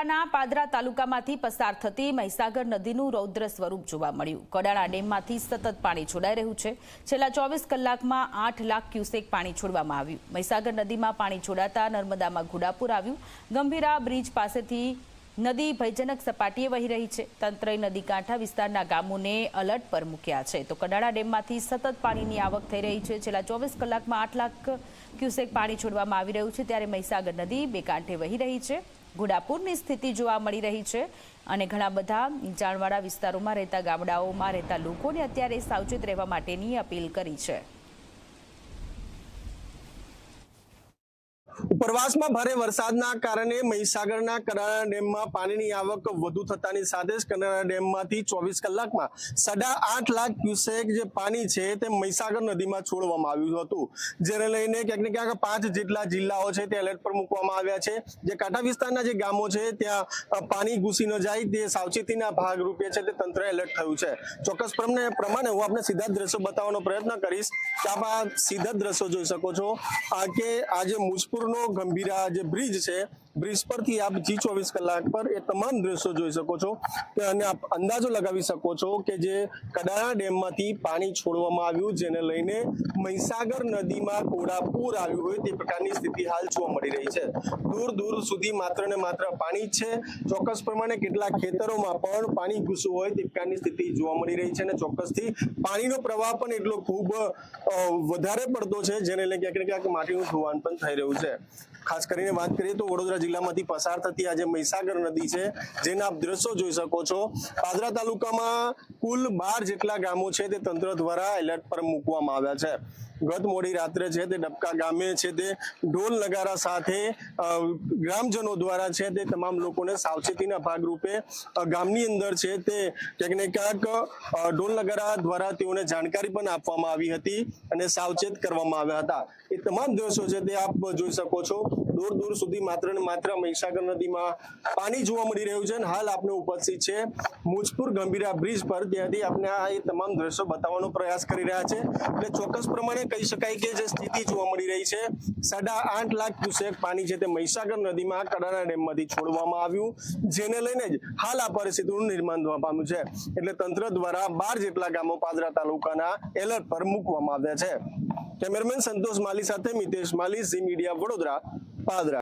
જિલ્લાના પાદરા તાલુકામાંથી પસાર થતી મહીસાગર નદીનું રૌદ્ર સ્વરૂપ જોવા મળ્યું. કડાણા ડેમમાંથી સતત પાણી છોડાઈ રહ્યું છે. છેલ્લા ચોવીસ કલાકમાં આઠ લાખ ક્યુસેક પાણી છોડવામાં આવ્યું. મહીસાગર નદીમાં પાણી છોડાતા નર્મદામાં ઘોડાપુર આવ્યું. ગંભીરા બ્રિજ પાસેથી નદી ભયજનક સપાટીએ વહી રહી છે. તંત્રએ નદી કાંઠા વિસ્તારના ગામોને અલર્ટ પર મૂક્યા છે. તો કડાણા ડેમમાંથી સતત પાણીની આવક થઈ રહી છે. છેલ્લા ચોવીસ કલાકમાં આઠ લાખ ક્યુસેક પાણી છોડવામાં આવી રહ્યું છે. ત્યારે મહીસાગર નદી બે કાંઠે વહી રહી છે. ઘોડાપુરની સ્થિતિ જોવા મળી રહી છે અને ઘણા બધા નીચાણવાળા વિસ્તારોમાં રહેતા ગામડાઓમાં રહેતા લોકોને અત્યારે સાવચેત રહેવા માટેની અપીલ કરી છે. ઉપરવાસમાં ભારે વરસાદના કારણે મહીસાગરના કરાણા ડેમમાં પાણીની આવક વધુ થતાની સાથે જ કડાણા ડેમમાંથી ચોવીસ કલાકમાં સાડા આઠ લાખ ક્યુસેક જે પાણી છે તે મહીસાગર નદીમાં છોડવામાં આવ્યું હતું. જેને લઈને ક્યાંક ને ક્યાંક પાંચ જેટલા જિલ્લાઓ છે તે એલર્ટ પર મૂકવામાં આવ્યા છે. જે કાંઠા વિસ્તારના જે ગામો છે ત્યાં પાણી ઘૂસી ન જાય તે સાવચેતીના ભાગરૂપે છે તે તંત્ર એલર્ટ થયું છે. ચોક્કસ પ્રમાણે હું આપને સીધા દ્રશ્યો બતાવવાનો પ્રયત્ન કરીશ. કે આપ સીધા દ્રશ્યો જોઈ શકો છો. આ કે આજે જે મુજપુરનો ગંભીરા જે બ્રિજ છે બ્રિજ પરથી આપ જી ચોવીસ કલાક પર એ તમામ દ્રશ્યો જોઈ શકો છો કે અને આપ અંદાજો લગાવી શકો છો કે જે કડાણા ડેમમાંથી પાણી છોડવામાં આવ્યું જેને લઈને મહીસાગર નદીમાં કોડાપૂર આવ્યું હોય તે પ્રકારની સ્થિતિ હાલ જોવા મળી રહી છે. દૂર દૂર સુધી માત્ર ને માત્ર પાણી જ છે. ચોક્કસ પ્રમાણે કેટલાક ખેતરોમાં પણ પાણી ઘૂસવું હોય તે પ્રકારની સ્થિતિ જોવા મળી રહી છે અને ચોક્કસથી પાણીનો પ્રવાહ પણ એટલો ખૂબ વધારે પડતો છે જેને લઈને ક્યાંક ને ક્યાંક માટીનું ધોવાણ પણ થઈ રહ્યું છે. ખાસ કરીને વાત કરીએ તો વડોદરા જિલ્લામાંથી પસાર થતી આ મહીસાગર નદી છે, જેના આપ દ્રશ્યો જોઈ શકો છો. પાદરા તાલુકામાં કુલ બાર જેટલા ગામો છે તે તંત્ર દ્વારા એલર્ટ પર મૂકવામાં આવ્યા છે. ગત મોડી રાત્રે છે તે ડબકા ગામે છે તે ઢોલ નગારા સાથે ગ્રામજનો દ્વારા છે તે તમામ લોકોને સાવચેતીના ભાગરૂપે ગામની અંદર છે તે ક્યાંક ને ક્યાંક ઢોલ નગારા દ્વારા તેઓને જાણકારી પણ આપવામાં આવી હતી અને સાવચેત કરવામાં આવ્યા હતા. તમામ દિવસો છે તે આપ જોઈ શકો છો. દૂર દૂર સુધી માત્ર ને માત્ર મહીસાગર નદીમાં પાણી જોવા મળી રહ્યું છે અને હાલ આપણે ઉપસ્થિત છે મુજપુર ગંભીરા બ્રિજ પર ત્યાંથી આપણે આ એ તમામ દ્રશ્યો બતાવવાનો પ્રયાસ કરી રહ્યા છે. એટલે ચોક્કસ પ્રમાણે કહી શકાય કે જે સ્થિતિ જોવા મળી રહી છે, સાડા આઠ લાખ ક્યુસેક પાણી છે તે મહીસાગર નદીમાં કડાણા ડેમમાંથી છોડવામાં આવ્યું, જેને લઈને જ હાલ આ પરિસ્થિતિનું નિર્માણ થવા પામ્યું છે. એટલે તંત્ર દ્વારા બાર જેટલા ગામો પાદરા તાલુકાના એલર્ટ પર મૂકવામાં આવ્યા છે. કેમેરામેન સંતોષ માલી સાથે મિતેશ માલી, ઝી મીડિયા વડોદરા પાદરા